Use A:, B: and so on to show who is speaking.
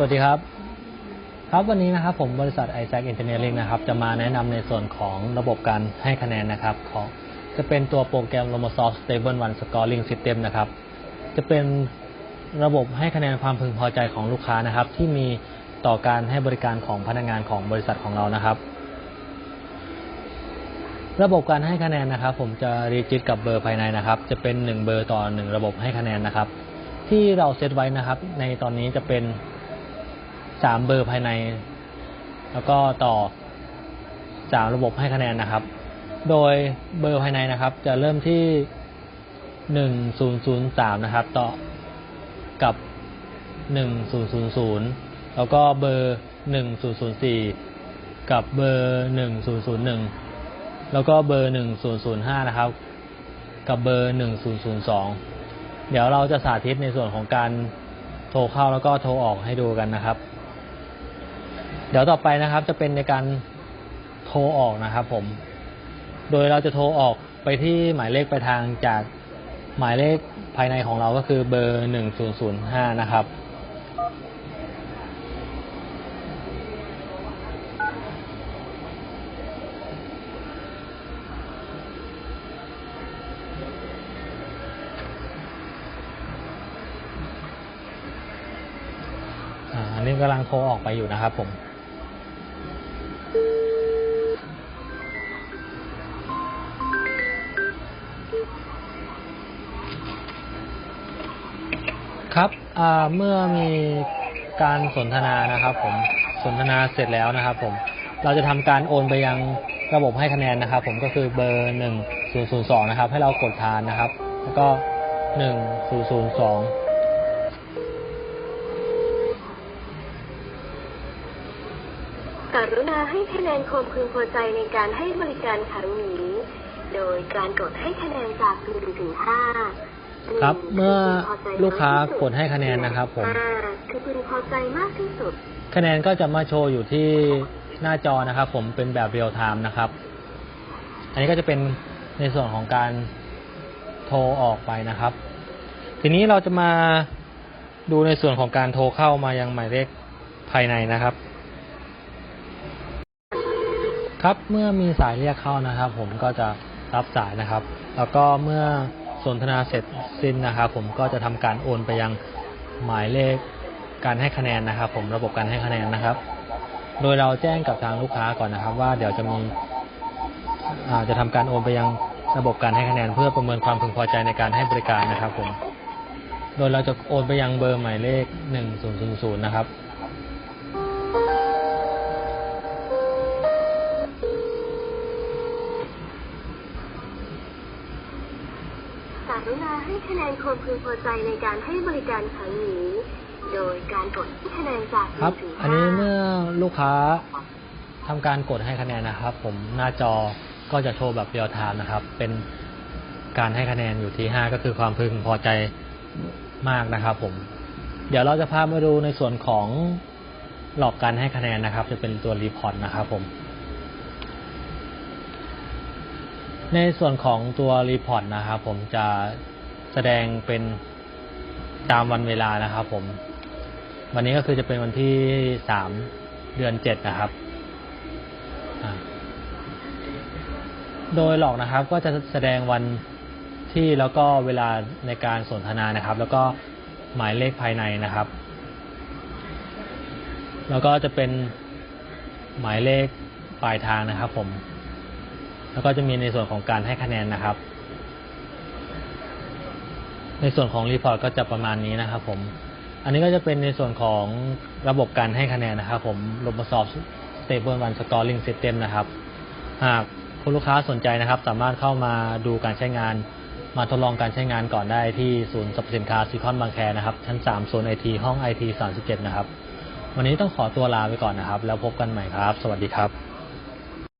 A: สวัสดีครับ ครับวันนี้นะครับผมบริษัท i s a c Engineering นะครับจะมาแนะนำในส่วนของระบบการให้คะแนนนะครับของจะเป็นตัวโปรแกรม Lomosoft Stable One Scoring System นะครับ จะเป็นระบบให้คะแนนความพึงพอใจของลูกค้านะครับ ที่มีต่อการให้บริการของพนักงานของบริษัทของเรานะครับ ระบบการให้คะแนนนะครับ ผมจะรีจิตกับเบอร์ภายในนะครับ จะเป็น 1 เบอร์ต่อ 1 ระบบให้คะแนนนะครับ ที่เราเซตไว้นะครับ ในตอนนี้จะเป็น สามเบอร์ภายใน แล้วก็ต่อสามระบบให้คะแนนนะครับ โดยเบอร์ภายในนะครับ จะเริ่มที่หนึ่งศูนย์ศูนย์สามนะครับ ต่อกับหนึ่งศูนย์ศูนย์ศูนย์แล้วก็เบอร์หนึ่งศูนย์ศูนย์สี่กับเบอร์หนึ่งศูนย์ศูนย์หนึ่งแล้วก็เบอร์หนึ่งศูนย์ศูนย์ห้านะครับ กับเบอร์หนึ่งศูนย์ศูนย์สองเดี๋ยวเราจะสาธิตในส่วนของการโทรเข้าแล้วก็โทรออกให้ดูกันนะครับ เดี๋ยวต่อไปนะครับจะเป็นในการโทรออกนะครับผม โดยเราจะโทรออกไปที่หมายเลขไปลายทางจากหมายเลขภายในของเราก็คือเบอร์ 1005 นะครับ อันนี้กำลังโทรออกไปอยู่นะครับผม ครับเมื่อมีการสนทนานะครับ ผมสนทนาเสร็จแล้วนะครับ ผมเราจะทำการโอนไปยังระบบให้คะแนนนะครับ ผมก็คือเบอร์หนึ่งศูนย์ศูนย์สองนะครับ ให้เรากดทานนะครับ แล้วก็หนึ่งศูนย์ศูนย์สอง
B: กรุณาให้คะแนนความพึงพอใจในการให้บริการครั้งนี้ โดยการกดให้คะแนนจาก1ถึง5
A: ครับ เมื่อลูกค้ากดให้คะแนนนะครับผม
B: 5คือพึงพอใจมากที่สุด
A: คะแนนก็จะมาโชว์อยู่ที่หน้าจอนะครับ ผมเป็นแบบเรียลไทม์นะครับ อันนี้ก็จะเป็นในส่วนของการโทรออกไปนะครับ ทีนี้เราจะมาดูในส่วนของการโทรเข้ามายังหมายเลขภายในนะครับ ครับเมื่อมีสายเรียกเข้านะครับ ผมก็จะรับสายนะครับ แล้วก็เมื่อ สนทนาเสร็จสิ้นนะครับผมก็จะทำการโอนไปยังหมายเลขการให้คะแนนนะครับ ผมระบบการให้คะแนนนะครับ โดยเราแจ้งกับทางลูกค้าก่อนนะครับ ว่าเดี๋ยวจะมีอาจะทำการโอนไปยังระบบการให้คะแนน เพื่อประเมินความพึงพอใจในการให้บริการนะครับ ผม โดยเราจะโอนไปยังเบอร์หมายเลข 1000นะครับ
B: รุณาให้คะแนนความพึงพอใจในการให้บริการครั้งนี้ โดยการกดให้คะแนนจาก
A: ครับ
B: 1ถึง5
A: อันนี้เมื่อลูกค้าทำการกดให้คะแนนนะครับ ผมหน้าจอก็จะโชว์แบบเรียลไทม์นะครับ เป็นการให้คะแนนอยู่ที่ 5 ก็คือความพึงพอใจมากนะครับ ผม เดี๋ยวเราจะพามาดูในส่วนของหลอกการให้คะแนนนะครับ จะเป็นตัวรีพอร์ตนะครับ ผม ในส่วนของตัวรีพอร์ตนะครับผมจะแสดงเป็นตามวันเวลานะครับผม วันนี้ก็คือจะเป็นวันที่สามเดือนเจ็ดนะครับ โดยหลอกนะครับก็จะแสดงวันที่แล้วก็เวลาในการสนทนานะครับ แล้วก็หมายเลขภายในนะครับ แล้วก็จะเป็นหมายเลขปลายทางนะครับผม แล้วก็จะมีในส่วนของการให้คะแนนนะครับ ในส่วนของรีพอร์ตก็จะประมาณนี้นะครับ ผม อันนี้ก็จะเป็นในส่วนของระบบการให้คะแนนนะครับ ผม Microsoft Stable One Scoring System นะครับ หากคุณลูกค้าสนใจนะครับ สามารถเข้ามาดูการใช้งาน มาทดลองการใช้งานก่อนได้ที่ศูนย์สรรพสินค้าซีคอนบางแคนะครับ ชั้น3โซนไอทีห้องไอที37 นะครับ วันนี้ต้องขอตัวลาไปก่อนนะครับ แล้วพบกันใหม่ครับ สวัสดีครับ